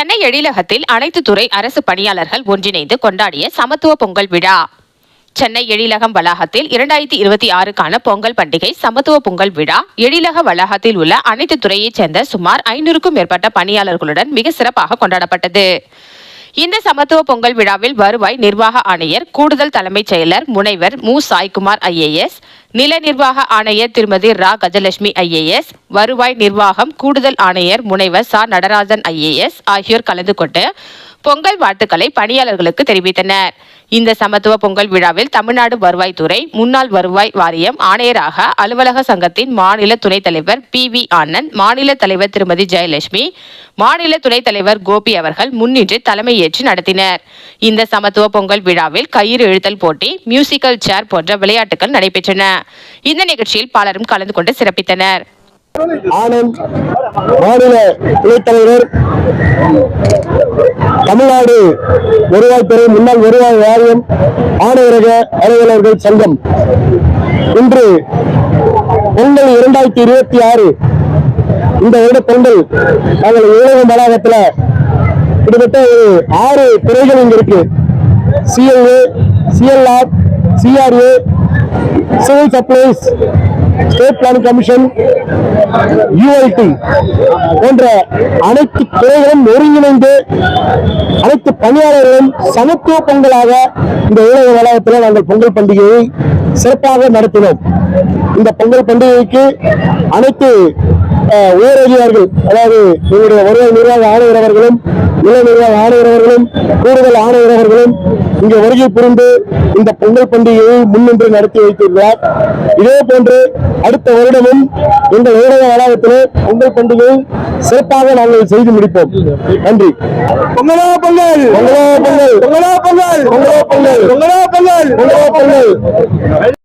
சென்னை எழிலகத்தில் அனைத்து துறை அரசு பணியாளர்கள் ஒன்றிணைந்து கொண்டாடிய சமத்துவ பொங்கல் விழா. சென்னை எழிலகம் வளாகத்தில் இரண்டாயிரத்தி இருபத்தி ஆறுக்கான பொங்கல் பண்டிகை சமத்துவ பொங்கல் விழா. எழிலக வளாகத்தில் உள்ள அனைத்து துறையைச் சேர்ந்த சுமார் ஐநூறுக்கும் மேற்பட்ட பணியாளர்களுடன் மிக சிறப்பாக கொண்டாடப்பட்டது. இந்த சமத்துவ பொங்கல் விழாவில் வருவாய் நிர்வாக ஆணையர் கூடுதல் தலைமைச் செயலர் முனைவர் மு. சாய்குமார் ஐஏஎஸ் நில நிர்வாக ஆணையர் திருமதி ரா. கஜலட்சுமி ஐஏஎஸ் வருவாய் நிர்வாகம் கூடுதல் ஆணையர் முனைவர் சா. நடராஜன் ஐஏஎஸ் ஆகியோர் கலந்து கொண்டு பொங்கல் வாழ்த்துக்களை பணியாளர்களுக்கு தெரிவித்தனர். இந்த சமத்துவ பொங்கல் விழாவில் தமிழ்நாடு வருவாய்த்துறை முன்னாள் வருவாய் வாரியம் ஆணையராக அலுவலக சங்கத்தின் மாநில துணைத் தலைவர் பி. வி. ஆனந்த் மாநில தலைவர் திருமதி ஜெயலட்சுமி மாநில துணைத் தலைவர் கோபி அவர்கள் முன்னின்று தலைமையேற்று நடத்தினர். இந்த சமத்துவ பொங்கல் விழாவில் கயிறு இழுத்தல் போட்டி மியூசிக்கல் சேர் போன்ற விளையாட்டுகள் நடைபெற்றன. இந்த நிகழ்ச்சியில் பலரும் கலந்து கொண்டு சிறப்பித்தனர். ஆனந்த் மாநில துணைத் தலைவர் தமிழ்நாடு வருவாய்த்துறை முன்னாள் வருவாய் வாரியம் ஆணையரக அலுவலர்கள் சங்கம். இன்று பொங்கல் இரண்டாயிரத்தி இருபத்தி ஆறு இந்த வருட பொங்கல் நாங்கள் ஊழக வளாகத்தில் கிட்டத்தட்ட ஒரு ஆறு துறைகள் இங்க இருக்கு. CLA CLR CRA civil supplies state plan commission UID போன்ற அனைத்து துறைகளும் ஒருங்கிணைந்து அனைத்து பணியாளர்களும் சமத்துவ பொங்கலாக இந்த உலக வளாகத்தில் நாங்கள் பொங்கல் பண்டிகையை சிறப்பாக நடத்தினோம். இந்த பொங்கல் பண்டிகைக்கு அனைத்து அஹ், உயரதிகாரிகள் அதாவது எங்களுடைய வருவாய் நிர்வாக ஆணையர் அவர்களும் நில நிர்வாக ஆணையர் அவர்களும் கூடுதல் ஆணையர் அவர்களும் இங்கே வருகை புரிந்து இந்த பொங்கல் பண்டிகையை முன்னின்று நடத்தி வைத்துள்ளார் இதே போன்று அடுத்த வருடமும் எங்கள் ஊடக வளாகத்திலே பொங்கல் பண்டிகையை சிறப்பாக நாங்கள் செய்து முடிப்போம். நன்றி. பொங்கலோ பொங்கல். பொங்கலோ பொங்கல். பொங்கலோ பொங்கல். பொங்கலோ பொங்கல். பொங்கலோ பொங்கல். பொங்கலோ பொங்கல்.